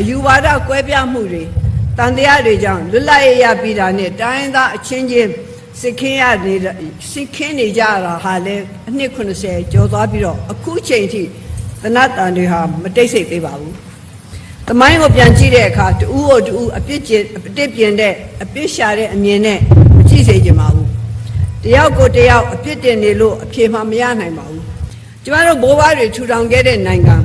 အယူဝါဒကွဲပြားမှုတွေတန်တရားတွေကြောင့်လွတ်လပ်ရေးရပြီးတာနဲ့တိုင်းရင်းသားအချင်းချင်းစစ်ခင်းရနေတဲ့စစ်ခင်းနေကြတာဟာလဲအနှစ်80ကျော်သွားပြီးတော့အခုချိန်ထိသနတ်တန်တွေဟာမတိတ်ဆိတ်သေးပါဘူး။တမိုင်းကိုပြန်ကြည့်တဲ့အခါတူဦးကိုတူဦးအပြစ်ကျင်အပြစ်ပြင်တဲ့အပြစ်ရှာတဲ့အမြင်နဲ့မကြည့်စေချင်ပါဘူး။တယောက်ကိုတယောက်အပြစ်တင်နေလို့အဖြေမှမရနိုင်ပါဘူး။ကျမတို့ဘိုးဘွားတွေထူထောင်ခဲ့တဲ့နိုင်ငံ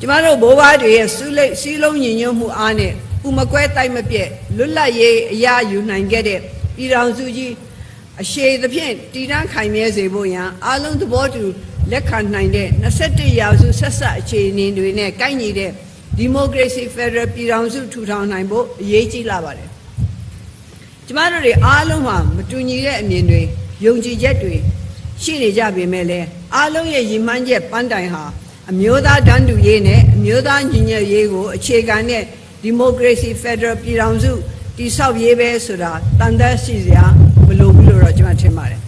ကျမတို့ဘိုးဘွားတွေရဲ့စုလိတ်စီးလုံးညီညွတ်မှုအားနဲ့ဥမကွဲတိုက်မပြက်လွတ်လပ်ရေးအရာယူနိုင်ခဲ့တဲ့ပြည်တော်စုကြီးအရှိသဖြင့်တည်တံ့ခိုင်မြဲစေဖို့ရန်အားလုံးသဘောတူလက်ခံနိုင်တဲ့21ရာစုဆက်ဆက်အခြေအနေတွေနဲ့ကိုက်ညီတဲ့ဒီမိုကရေစီဖက်ဒရယ်ပြည်တော်စုထူထောင်နိုင်ဖို့အရေးကြီးလာပါတယ်ကျမတို့တွေအားလုံးဟာမတူညီတဲ့အမြင်တွေယုံကြည်ချက်တွေရှိနေကြပေမဲ့လည်းအားလုံးရဲ့ရည်မှန်းချက်ပန်းတိုင်ဟာ အမျိုးသားတန်းတူရေးနဲ့အမျိုးသားညီညွတ်ရေးကိုအခြေခံတဲ့ဒီမိုကရေစီဖက်ဒရယ်ပြည်ထောင်စုတည်ဆောက်ရေးပဲဆိုတာတန်သက်ရှိစရာမလိုဘူးလို့တော့ကျွန်မထင်ပါတယ်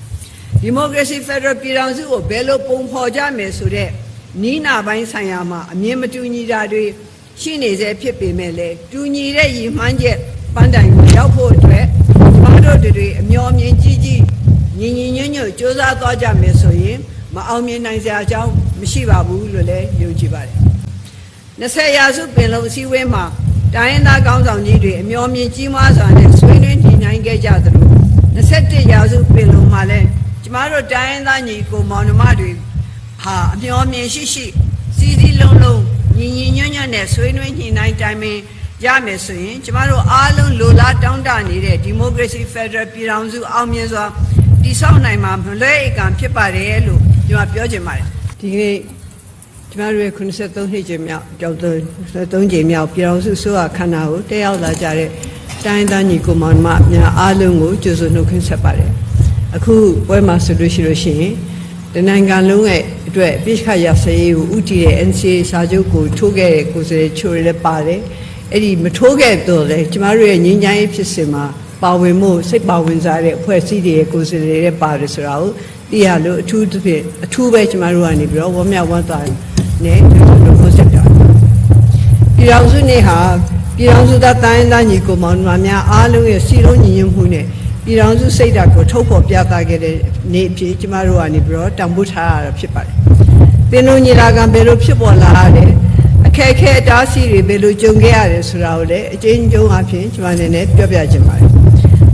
ဒီမိုကရေစီဖက်ဒရယ်ပြည်ထောင်စုကိုဘယ်လိုပုံဖော်ကြမယ်ဆိုတဲ့နီးနာပိုင်းဆိုင်ရာမှာအမြင်မတူညီတာတွေရှိနေစေဖြစ်ပေမဲ့လည်းတူညီတဲ့ရည်မှန်းချက်ပန်းတိုင်ကိုရောက်ဖို့အတွက်ကျွန်တော်တို့တွေအမျော်မြင်ကြီးကြီးညီညီညွတ်ညွတ်စ조사သွားကြမယ်ဆိုရင်မအောင်မြင်နိုင်စရာအကြောင်း မရှိပါဘူးလို့လည်းယုံကြည်ပါတယ်20ရာစုပင်လုံအစည်းအဝေးမှာတိုင်းရင်းသားကောင်းဆောင်ကြီးတွေအမျော်မြင်ကြီးမားစွာနဲ့ဆွေးနွေးညှိနှိုင်းခဲ့ကြသလို21ရာစုပင်လုံမှာလည်းကျမတို့တိုင်းရင်းသားညီကိုမောင်နှမတွေဟာအမျော်မြင်ရှိရှိစီစီလုံးလုံးညီညီညွတ်ညွတ်နဲ့ဆွေးနွေးညှိနှိုင်းတိုင်ပင်ရမယ်ဆိုရင်ကျမတို့အားလုံးလိုလားတောင်းတနေတဲ့ဒီမိုကရေစီဖက်ဒရယ်ပြည်ထောင်စုအောင်မြင်စွာတည်ဆောက်နိုင်မှာမလွဲအကံဖြစ်ပါတယ်လို့ကျွန်မပြောချင်ပါတယ် ဒီကနေ့ကျမတို့ရဲ့83နှစ်ကျင်းမြောက်ကြောက်3ကြိမ်မြောက်ပြည်တော်စုဆိုရခန္ဓာကိုတက်ရောက်လာကြတဲ့တိုင်းသားညီကိုမောင်မများအားလုံးကိုကျေးဇူးနှုတ်ခွန်းဆက်ပါတယ်အခုပွဲမှာဆိုလို့ရှိလို့ရှိရင်တနိုင်ငံလုံးရဲ့အတွက်ပြစ်ခတ်ရစရေးကိုဥတီတဲ့ NCA စာချုပ်ကိုထိုးခဲ့တဲ့ကိုယ်စားလှယ်ချိုတွေလည်းပါတယ်အဲ့ဒီမထိုးခဲ့တော့လေကျမတို့ရဲ့ငြိမ်းချမ်းရေးဖြစ်စဉ်မှာပါဝင်မှုစိတ်ပါဝင်စားတဲ့အဖွဲ့အစည်းတွေရဲ့ကိုယ်စားလှယ်တွေပါတယ်ဆိုတာကို သိရလို့အထူးသဖြင့်အထူးပဲကျမတို့ကနေပြီးတော့ဝမ်းမြောက်ဝမ်းသာနဲ့ကျွန်တော်တို့ကိုဆက်တာပြည်အောင်စုနေဟာပြည်အောင်စုသားတိုင်းသားညီကိုမောင်နှမများအားလုံးရဲ့စီလုံးညီညွတ်မှုနဲ့ပြည်အောင်စုစိတ်ဓာတ်ကိုထုတ်ဖော်ပြသခဲ့တဲ့နေ့အဖြစ်ကျမတို့ကနေပြီးတော့တံပိုးထားရတာဖြစ်ပါတယ်ပင်လုံးညီလာခံဘယ်လိုဖြစ်ပေါ်လာရလဲအခက်အခဲအတားအဆီးတွေဘယ်လိုကြုံခဲ့ရတယ်ဆိုတာကိုလည်းအကျဉ်းချုပ်အဖြစ်ကျွန်မအနေနဲ့ပြောပြချင်ပါတယ်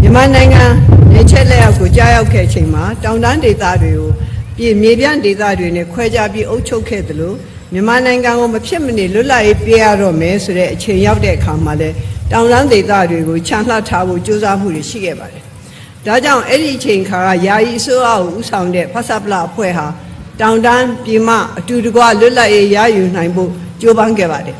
မြန်မာနိုင်ငံနေချက်လက်အောက်ကိုကြားရောက်ခဲ့ချိန်မှာတောင်တန်းဒေသတွေကိုပြည်မြေပြန့်ဒေသတွေနဲ့ခွဲခြားပြီးအုပ်ချုပ်ခဲ့သလိုမြန်မာနိုင်ငံကိုမဖြစ်မနေလွတ်လပ်ရေးပေးရတော့မယ်ဆိုတဲ့အချိန်ရောက်တဲ့အခါမှာလဲတောင်တန်းဒေသတွေကိုခြံလှပ်ထားဖို့ကြိုးစားမှုတွေရှိခဲ့ပါတယ်ဒါကြောင့်အဲ့ဒီအချိန်ခါကယာယီအစိုးရကိုဦးဆောင်တဲ့ဖဆပ်ပလအဖွဲ့ဟာတောင်တန်းပြည်မအတူတကွလွတ်လပ်ရေးရယူနိုင်ဖို့ကြိုးပမ်းခဲ့ပါတယ်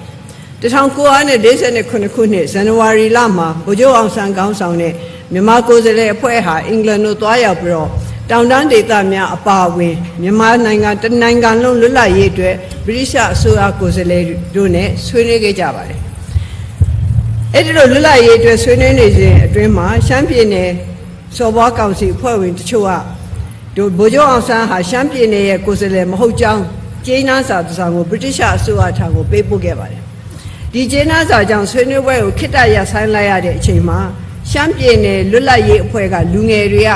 1948ခုနှစ်ဇန်နဝါရီလမှာဗိုလ်ချုပ်အောင်ဆန်းကောင်းဆောင်တဲ့ မြန်မာကိုယ်စားလှယ်အဖွဲ့ဟာအင်္ဂလန်ကိုသွားရောက်ပြီးတော့တောင်တန်းဒေသများအပါအဝင်မြန်မာနိုင်ငံတနိုင်ငံလုံးလွတ်လပ်ရေးအတွက်ဗြိတိရှအစိုးရကိုယ်စားလှယ်တို့နဲ့ဆွေးနွေးခဲ့ကြပါတယ်။အဲ့ဒီလိုလွတ်လပ်ရေးအတွက်ဆွေးနွေးနေစဉ်အတွင်းမှာရှမ်းပြည်နယ်စော်ဘွားကောင်စီအဖွဲ့ဝင်တချို့ကတို့ဗိုလ်ချုပ်အောင်ဆန်းဟာရှမ်းပြည်နယ်ရဲ့ကိုယ်စားလှယ်မဟုတ်ကြောင်းကျေးနာစာတစ်စောင်ကိုဗြိတိရှအစိုးရထံကိုပေးပို့ခဲ့ပါတယ်။ဒီကျေးနာစာကြောင့်ဆွေးနွေးပွဲကိုခိတ္တရဆိုင်လိုက်ရတဲ့အချိန်မှာ ရှမ်းပြည်နယ်လွတ်လပ်ရေးအဖွဲ့ကလူငယ်တွေက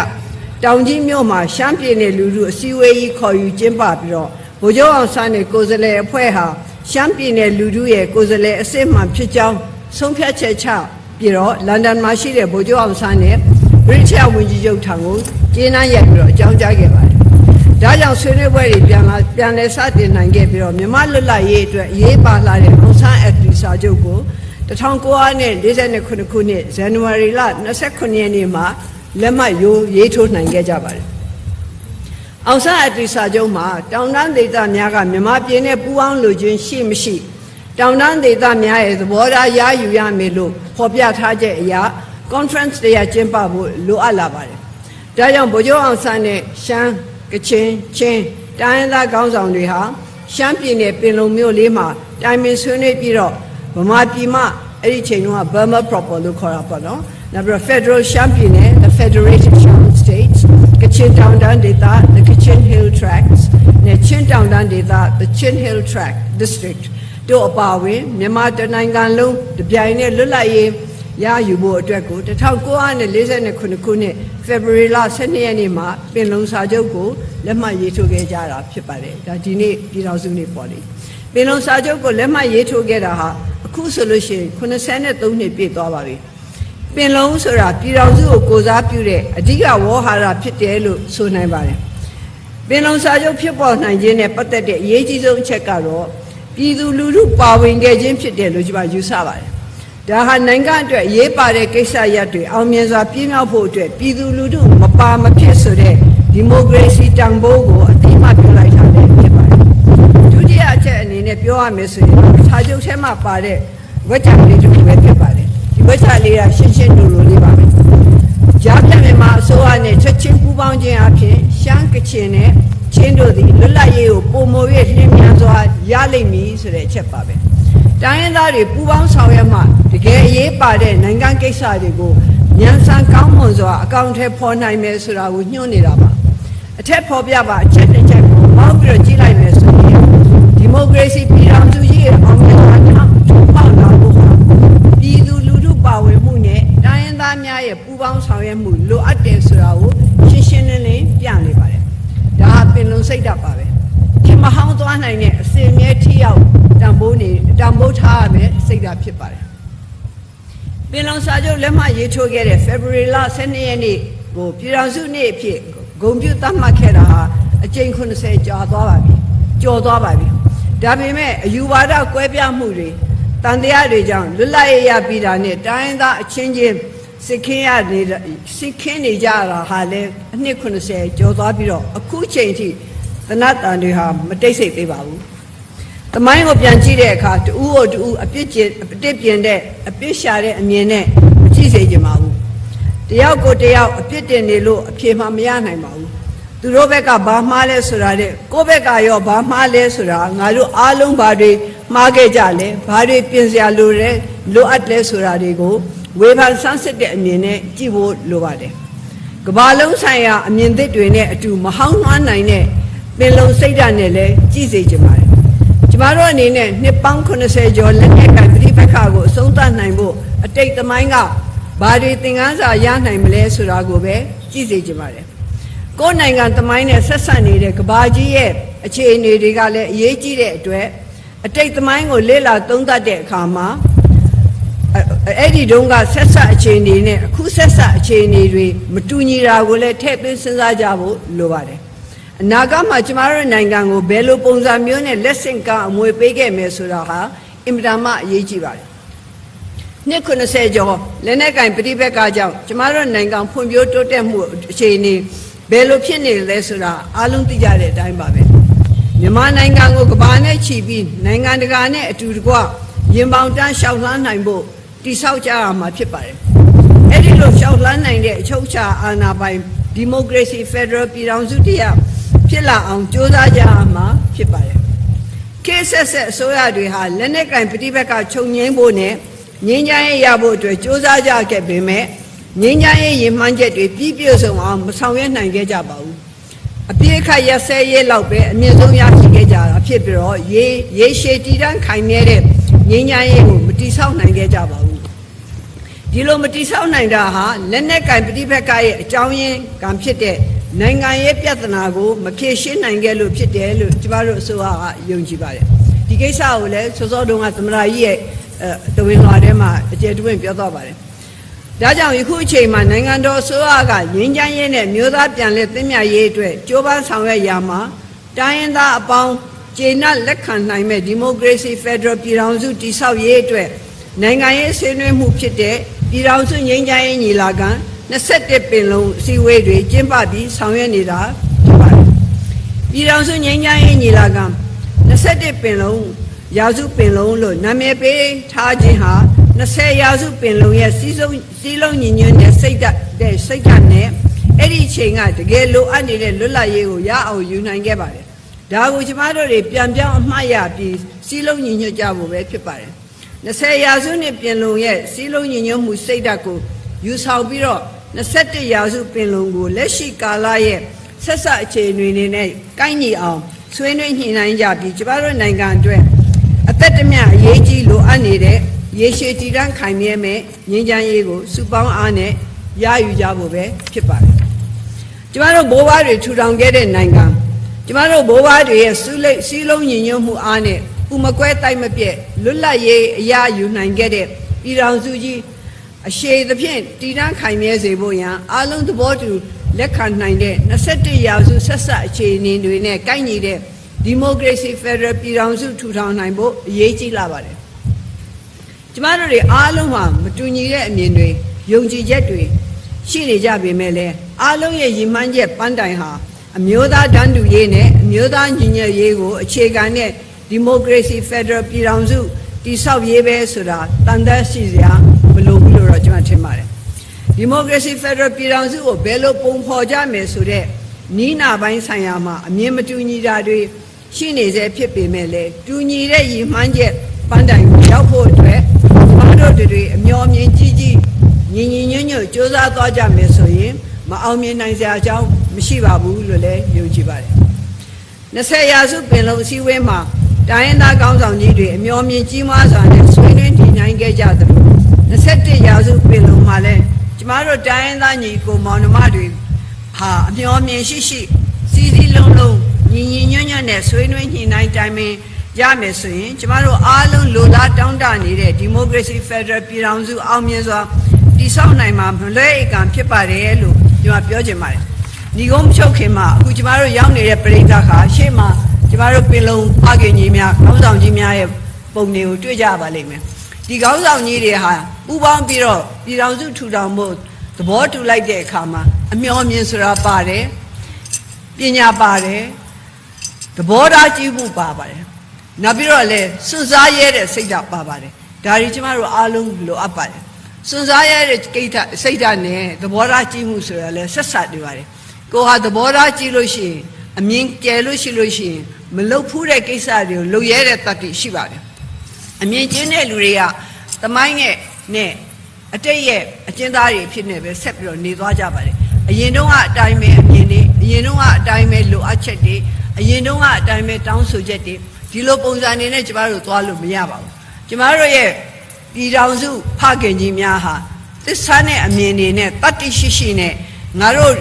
တောင်ကြီးမြို့မှာရှမ်းပြည်နယ်လူလူအစည်းအဝေးကြီးခေါ်ယူကျင်းပပြီးတော့ဗိုလ်ချုပ်အောင်ဆန်းနဲ့ကိုယ်စားလှယ်အဖွဲ့ဟာရှမ်းပြည်နယ်လူထုရဲ့ကိုယ်စားလှယ်အစ်စ်မှန်ဖြစ်ကြောင်းဆုံးဖြတ်ချက်ချပြီးတော့လန်ဒန်မှာရှိတဲ့ဗိုလ်ချုပ်အောင်ဆန်းနဲ့ဗြိတိရှဝန်ကြီးချုပ်ထံကိုကျေးနန်းရိုက်ပြီးတော့အကြောင်းကြားခဲ့ပါတယ်။ဒါကြောင့်ဆွေးနွေးပွဲတွေပြန်လာပြန်လည်စတင်နိုင်ခဲ့ပြီးတော့မြန်မာလွတ်လပ်ရေးအတွက်အရေးပါလာတဲ့အောင်ဆန်းအက်တီစာချုပ်ကို 1949ခုနှစ်ဇန်နဝါရီလ29ရက်နေ့မှာလက်မှတ်ရိုးရေးထိုးနိုင်ခဲ့ကြပါတယ်။အောင်ဆန်းအတ္တိစာချုပ်မှာတောင်တန်းဒေသများကမြမပြင်းနဲ့ပူးပေါင်းလိုခြင်းရှိမရှိတောင်တန်းဒေသများရဲ့သဘောထားရယူရမယ်လို့ဖော်ပြထားချက်အရာ conference တရားကျင်းပဖို့လိုအပ်လာပါတယ်။ဒါကြောင့်ဗိုလ်ချုပ်အောင်ဆန်းနဲ့ရှမ်းကချင်ချင်းတိုင်းရင်းသားခေါင်းဆောင်တွေဟာရှမ်းပြည်နယ်ပင်လုံမြို့လေးမှာတိုင်ပင်ဆွေးနွေးပြီးတော့ ဗမာပြည်မှာအဲ့ဒီချိန်တုန်းက Burma proper လို့ခေါ်တာပေါ့နော်နောက်ပြီးတော့ Federal ရှမ်းပြည်နယ် the Federated Shan States ကချင်တောင်တန်းဒေသ the Kachin Hill Tracts နဲ့ချင်းတောင်တန်းဒေသ the Chin Hill Tract District တို့အပါအဝင်မြန်မာတိုင်းနိုင်ငံလုံးတပြိုင်နဲ့လွတ်လပ်ရေးရယူဖို့အတွက်ကို1949ခုနှစ်ဖေဖော်ဝါရီလ12ရက်နေ့မှာပင်လုံစာချုပ်ကိုလက်မှတ်ရေးထိုးခဲ့ကြတာဖြစ်ပါတယ်ဒါဒီနေ့ပြည်တော်စုနေ့ပေါ့လေ ပင်လုံစာချုပ်ကိုလက်မှတ်ရေးထိုးခဲ့တာဟာအခုဆိုလို့ရှိရင်83နှစ်ပြည့်သွားပါပြီပင်လုံဆိုတာပြည်တော်စုကိုကိုစားပြုတဲ့အဓိကဝေါ်ဟာရဖြစ်တယ်လို့ဆိုနိုင်ပါတယ်ပင်လုံစာချုပ်ဖြစ်ပေါ်နိုင်ခြင်းနဲ့ပတ်သက်တဲ့အရေးကြီးဆုံးအချက်ကတော့ပြည်သူလူထုပါဝင်ခဲ့ခြင်းဖြစ်တယ်လို့ကျွန်မယူဆပါတယ်ဒါဟာနိုင်ငံအတွက်အရေးပါတဲ့ကိစ္စရပ်တွေအောင်မြင်စွာပြည့်မြောက်ဖို့အတွက်ပြည်သူလူထုမပါမဖြစ်ဆိုတဲ့ဒီမိုကရေစီတန်ဖိုးကိုအတိအမှပြုလိုက်တာလည်းဖြစ်ပါတယ်ဒုတိယအချက်အနေနဲ့ ပြောရမယ်ဆိုရင်စာချုပ်ထဲမှာပါတဲ့ဝက်ချံလေးတစ်ခုပဲဖြစ်ပါတယ်ဒီဝက်ချံလေးကရှင်းရှင်းလိုလိုလေးပါပဲကြားပြမြန်မာအစိုးရနဲ့ချက်ချင်းပူးပေါင်းခြင်းအပြင်ရှမ်းကချင်နဲ့ချင်းတို့သည်လွတ်လပ်ရေးကိုပုံမို၍လင်းမြန်စွာရလိမ့်မည်ဆိုတဲ့အချက်ပါပဲတိုင်းရင်းသားတွေပူးပေါင်းဆောင်ရွက်မှတကယ်အရေးပါတဲ့နိုင်ငံကိစ္စတွေကိုမြန်ဆန်ကောင်းမွန်စွာအကောင့်ထဲပေါ်နိုင်မယ်ဆိုတာကိုညွှန်းနေတာပါအထက်ဖော်ပြပါအချက်တစ်ချက်ကိုမောက်ပြီးတော့ကြည့်လိုက်မယ်ဆို ရင်ဒီမိုကရေစီပြည်ထောင်စုကြီးရဲ့အောင်မြင်မှုထောက်ပေါက်လာဖို့ဟာပြည်သူလူထုပါဝင်မှုနဲ့တိုင်းရင်းသားများရဲ့ပူးပေါင်းဆောင်ရွက်မှုလိုအပ်တယ်ဆိုတာကိုရှင်းရှင်းလင်းလင်းပြနေပါတယ်ဒါဟာပင်လုံစိတ်ဓာတ်ပါပဲခင်မဟောင်းသွားနိုင်တဲ့အစင်မြဲထိရောက်တံပိုးနေတံပိုးထားရမယ်စိတ်ဓာတ်ဖြစ်ပါတယ်ပင်လုံစာချုပ်လက်မှတ်ရေးထိုးခဲ့တဲ့ February လ12ရက်နေ့ကိုပြည်ထောင်စုနေ့အဖြစ်ဂုဏ်ပြုသတ်မှတ်ခဲ့တာဟာအကြိမ်80ကျော်သွားပါပြီကျော်သွားပါပြီ ဒါပေမဲ့အယူဝါဒကွဲပြားမှုတွေတန်တရားတွေကြောင့်လွတ်လပ်ရေးရပြီးတာနဲ့တိုင်းရင်းသားအချင်းချင်းစစ်ခင်းရနေစစ်ခင်းနေကြတာဟာလဲအနှစ်80ကျော်သွားပြီးတော့အခုချိန်ထိသနတ်တန်တွေဟာမတိတ်ဆိတ်သေးပါဘူး။တမိုင်းကိုပြန်ကြည့်တဲ့အခါတူဦးကိုတူဦးအပြစ်ကျင်အပြစ်ပြင်တဲ့အပြစ်ရှာတဲ့အမြင်နဲ့မကြည့်စေချင်ပါဘူး။တယောက်ကိုတယောက်အပြစ်တင်နေလို့အဖြေမှမရနိုင်ပါဘူး။ သူတို့ဘက်ကဘာမှားလဲဆိုတာတဲ့ကိုယ့်ဘက်ကရောဘာမှားလဲဆိုတာငါတို့အားလုံးဘာတွေမှားခဲ့ကြလဲဘာတွေပြင်စရာလိုလဲလိုအပ်လဲဆိုတာတွေကိုဝေဖန်ဆန်းစစ်တဲ့အမြင်နဲ့ကြည့်ဖို့လိုပါတယ်။ကဘာလုံးဆိုင်ရာအမြင်သစ်တွေနဲ့အတူမဟောင်းနှွားနိုင်တဲ့ပင်လုံစိတ်ဓာတ်နဲ့လည်းကြည့်စေချင်ပါတယ်။ကျမတို့အနေနဲ့နှစ်ပေါင်း80ကျော်လက်နက်ကင်ပြည်ပခါကိုအဆုံးသတ်နိုင်ဖို့အတိတ်သမိုင်းကဘာတွေသင်ခန်းစာရနိုင်မလဲဆိုတာကိုပဲကြည့်စေချင်ပါတယ်။ ကိုယ်နိုင်ငံသမိုင်းနဲ့ဆက်ဆက်နေတဲ့ကဘာကြီးရဲ့အခြေအနေတွေကလည်းအရေးကြီးတဲ့အတွက်အတိတ်သမိုင်းကိုလေ့လာသုံးသပ်တဲ့အခါမှာအဲ့ဒီတုန်းကဆက်ဆက်အခြေအနေနဲ့အခုဆက်ဆက်အခြေအနေတွေမတူညီတာကိုလည်းထည့်သွင်းစဉ်းစားကြဖို့လိုပါတယ်အနာဂတ်မှာကျမတို့နိုင်ငံကိုဘယ်လိုပုံစံမျိုးနဲ့လက်ဆင့်ကမ်းအမွေပေးခဲ့မယ်ဆိုတာဟာအင်မတန်မှအရေးကြီးပါတယ်နှစ်90ကျော်လက်နက်ကင်ပြည်ပကကြောင့်ကျမတို့နိုင်ငံဖွံ့ဖြိုးတိုးတက်မှုအခြေအနေ ဘယ်လိုဖြစ်နေလဲဆိုတာအားလုံးသိကြတဲ့အတိုင်းပါပဲမြန်မာနိုင်ငံကိုကမ္ဘာနဲ့ချီပြီးနိုင်ငံတကာနဲ့အတူတကွရင်ပေါင်တန်းရှောက်လှမ်းနိုင်ဖို့တိဆောက်ကြရမှာဖြစ်ပါတယ်။အဲ့ဒီလိုရှောက်လှမ်းနိုင်တဲ့အချုပ်အခြာအာဏာပိုင်ဒီမိုကရေစီဖက်ဒရယ်ပြည်ထောင်စုတရားဖြစ်လာအောင်ကြိုးစားကြရမှာဖြစ်ပါတယ်။ KSS အစိုးရတွေဟာလက်နက်ကင်ပြည်ပကခြုံငင်းဖို့နဲ့ငင်းချမ်းရေးရဖို့အတွက်ကြိုးစားကြခဲ့ပေမဲ့ ငင်းချမ်းရေးရင်မှန်းချက်တွေပြည့်ပြည့်စုံအောင်မဆောင်ရွက်နိုင်ခဲ့ကြပါဘူး။အပြည့်အခတ်ရစဲရေးလောက်ပဲအမြင့်ဆုံးရရှိခဲ့ကြတာဖြစ်ပြီးတော့ရေရေရှည်တည်တံ့ခိုင်မြဲတဲ့ငင်းချမ်းရေးကိုမတိဆောက်နိုင်ခဲ့ကြပါဘူးဒီလိုမတိဆောက်နိုင်တာဟာလက်နက်ကင်ပဋိပက္ခရဲ့အကြောင်းရင်းကံဖြစ်တဲ့နိုင်ငံရေးပြဿနာကိုမဖြေရှင်းနိုင်ခဲ့လို့ဖြစ်တယ်လို့ကျမတို့အစိုးရကယုံကြည်ပါတယ်ဒီကိစ္စကိုလည်းစောစောတုန်းကသမရာကြီးရဲ့တဝင်းလွှာထဲမှာအကျေတွင်ပြောသွားပါတယ် ဒါကြောင့်ယခုအချိန်မှာနိုင်ငံတော်အစိုးရကငင်းချမ်းရေးနဲ့မျိုးသားပြန်လည်သင့်မြတ်ရေးအတွက်ကြိုးပမ်းဆောင်ရွက်ရာမှာတိုင်းရင်းသားအပေါင်းကျေနပ်လက်ခံနိုင်မဲ့ဒီမိုကရေစီဖက်ဒရယ်ပြည်ထောင်စုတည်ဆောက်ရေးအတွက်နိုင်ငံရေးဆွေးနွေးမှုဖြစ်တဲ့ပြည်ထောင်စုငြိမ်းချမ်းရေးညီလာခံ21ပင်လုံးအစည်းအဝေးတွေကျင်းပပြီးဆောင်ရွက်နေတာဖြစ်ပါတယ်။ပြည်ထောင်စုငြိမ်းချမ်းရေးညီလာခံ21ပင်လုံးရာစုပင်လုံးလို့နာမည်ပေးထားခြင်းဟာ20ရာစုပင်လုံးရဲ့စီးစုံ စီးလုံးညီညွတ်တဲ့စိတ်ဓာတ်တဲ့စိတ်ဓာတ်နဲ့အဲ့ဒီအချိန်ကတကယ်လိုအပ်နေတဲ့လွတ်လပ်ရေးကိုရအောင်ယူနိုင်ခဲ့ပါတယ်။ဒါကိုကျမတို့တွေပြန်ပြောင်းအမှားရပြီးစီးလုံးညီညွတ်ကြဖို့ပဲဖြစ်ပါတယ်။20ရာစုနှစ်ပြင်လုံရဲ့စီးလုံးညီညွတ်မှုစိတ်ဓာတ်ကိုယူဆောင်ပြီးတော့21ရာစုပင်လုံကိုလက်ရှိကာလရဲ့ဆက်ဆက်အခြေအနေတွေနဲ့ကိုက်ညီအောင်ဆွေးနွေးညှိနှိုင်းကြပြီးကျမတို့နိုင်ငံအတွက်အသက်တမျှအရေးကြီးလိုအပ်နေတဲ့ ရေရှည်တည်တံ့ခိုင်မြဲမဲ့ငြိမ်းချမ်းရေးကိုစုပေါင်းအားနဲ့ရယူကြဖို့ပဲဖြစ်ပါတယ်ကျမတို့ဘိုးဘွားတွေထူထောင်ခဲ့တဲ့နိုင်ငံကျမတို့ဘိုးဘွားတွေရဲ့စူးလိတ်စီးလုံးညီညွတ်မှုအားနဲ့ဥမကွဲတိုက်မပြက်လွတ်လပ်ရေးအရာယူနိုင်ခဲ့တဲ့ပြည်ထောင်စုကြီးအရှိသဖြင့်တည်တံ့ခိုင်မြဲစေဖို့ရန်အားလုံးသဘောတူလက်ခံနိုင်တဲ့21ရာစုဆက်ဆက်အခြေအနေတွေနဲ့ကိုက်ညီတဲ့ဒီမိုကရေစီဖက်ဒရယ်ပြည်ထောင်စုထူထောင်နိုင်ဖို့အရေးကြီးလာပါတယ်။ ကျမတို့တွေအားလုံးဟာမတူညီတဲ့အမြင်တွေယုံကြည်ချက်တွေရှိနေကြပေမဲ့လည်းအားလုံးရဲ့ရည်မှန်းချက်ပန်းတိုင်ဟာအမျိုးသားတန်းတူရေးနဲ့အမျိုးသားညီညွတ်ရေးကိုအခြေခံတဲ့ဒီမိုကရေစီဖက်ဒရယ်ပြည်ထောင်စုတည်ဆောက်ရေးပဲဆိုတာတန်သက်ရှိစရာမလိုဘူးလို့တော့ကျွန်တော်ထင်ပါတယ်ဒီမိုကရေစီဖက်ဒရယ်ပြည်ထောင်စုကိုဘယ်လိုပုံဖော်ကြမယ်ဆိုတဲ့နီးနာပိုင်းဆိုင်ရာမှာအမြင်မတူညီတာတွေရှိနေစေဖြစ်ပေမဲ့လည်းတူညီတဲ့ရည်မှန်းချက်ပန်းတိုင်ကိုရောက်ဖို့အ တွက်ကျွန်တော်တို့တွေအမျှော်မြင်ကြီးကြီးညီညီညွတ်ညွတ်စ조사သွားကြမယ်ဆိုရင်မအောင်မြင်နိုင်စရာအကြောင်းမရှိပါဘူးလို့လည်းယုံကြည်ပါတယ်20ရာစုပင်လုံအစည်းအဝေးမှာတိုင်းရင်းသားကောင်းဆောင်ကြီးတွေအမျှော်မြင်ကြီးမားစွာနဲ့ဆွေးနွေးတည်နိုင်ခဲ့ကြသလို21ရာစုပင်လုံမှာလည်းကျမတို့တိုင်းရင်းသားညီကိုမောင်နှမတွေဟာအမျှော်မြင်ရှိရှိစီစီလုံးလုံးညီညီညွတ်ညွတ်နဲ့ဆွေးနွေးညှိနှိုင်းတိုင်ပင် ရမယ်ဆိုရင်ကျမတို့အားလုံးလိုလားတောင်းတနေတဲ့ဒီမိုကရေစီဖက်ဒရယ်ပြည်ထောင်စုအောင်မြင်စွာတည်ဆောက်နိုင်မှာမလွဲအကံဖြစ်ပါတယ်လို့ကျွန်မပြောချင်ပါတယ်ညီကုန်းမချုပ်ခင်မှာအခုကျမတို့ရောက်နေတဲ့ပြည်သားခါရှေ့မှာကျမတို့ပင်လုံအခင်ကြီးများခေါင်းဆောင်ကြီးများရဲ့ပုံတွေကိုတွေ့ကြပါလိမ့်မယ်ဒီခေါင်းဆောင်ကြီးတွေဟာပူပေါင်းပြီးတော့ပြည်တော်စုထူထောင်ဖို့သဘောတူလိုက်တဲ့အခါမှာအမျှော်မြင်ဆိုတာပါတယ်ပညာပါတယ်သဘောထားကြည့်မှုပါပါတယ် နောက်ပြီးတော့လည်းစွန့်စားရဲတဲ့စိတ်ဓာတ်ပါပါတယ်ဒါတွေကျမတို့အားလုံးလိုအပ်ပါတယ်စွန့်စားရဲတဲ့ကိစ္စစိတ်ဓာတ်နဲ့သဘောထားကြည့်မှုဆိုတာလည်းဆက်ဆက်နေပါတယ်ကိုဟာသဘောထားကြည့်လို့ရှိရင်အမြင်ကျယ်လို့ရှိလို့ရှိရင်မလုတ်ဖူးတဲ့ကိစ္စတွေကိုလုတ်ရဲတဲ့တတ်တိရှိပါတယ်အမြင်ကျင်းတဲ့လူတွေကသမိုင်းနဲ့နဲ့အတိတ်ရဲ့အကျဉ်းသားတွေဖြစ်နေပဲဆက်ပြီးတော့နေသွားကြပါတယ်အရင်တုန်းကအတိုင်းပဲအမြင်တွေအရင်တုန်းကအတိုင်းပဲလိုအပ်ချက်တွေအရင်တုန်းကအတိုင်းပဲတောင်းဆိုချက်တွေ ဒီလိုပုံစံနေနဲ့ကျမတို့သွားလို့မရပါဘူးကျမတို့ရဲ့ပြည်တော်စုဖခင်ကြီးများဟာသစ္စာနဲ့အမြင်တွေနဲ့တတ္တိရှိရှိနဲ့ငါတို့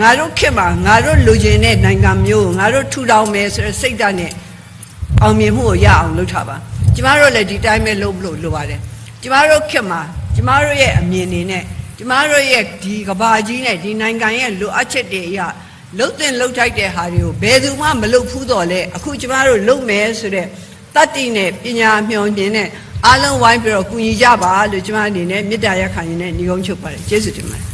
ငါတို့ခေတ်မှာငါတို့လူကျင်တဲ့နိုင်ငံမျိုးကိုငါတို့ထူထောင်မယ်ဆိုတဲ့စိတ်ဓာတ်နဲ့အောင်မြင်မှုကိုရအောင်လုပ်ထားပါကျမတို့လည်းဒီတိုင်းပဲလုပ်လို့လိုပါတယ်ကျမတို့ခေတ်မှာကျမတို့ရဲ့အမြင်တွေနဲ့ကျမတို့ရဲ့ဒီကဘာကြီးနဲ့ဒီနိုင်ငံရဲ့လိုအပ်ချက်တွေအရ လှုပ်တင်လှုပ်ထိုက်တဲ့ဟာတွေကိုဘယ်သူမှမလုပ်ဘူးတော့လေအခုကျမတို့လုပ်မယ်ဆိုတဲ့တတ္တိနဲ့ပညာမျှော်မြင်နဲ့အားလုံးဝိုင်းပြီးတော့ကူညီကြပါလို့ကျမအနေနဲ့မေတ္တာရက်ခံရင်းနဲ့ညီကုန်းချုပ်ပါတယ်ကျေးဇူးတင်ပါတယ်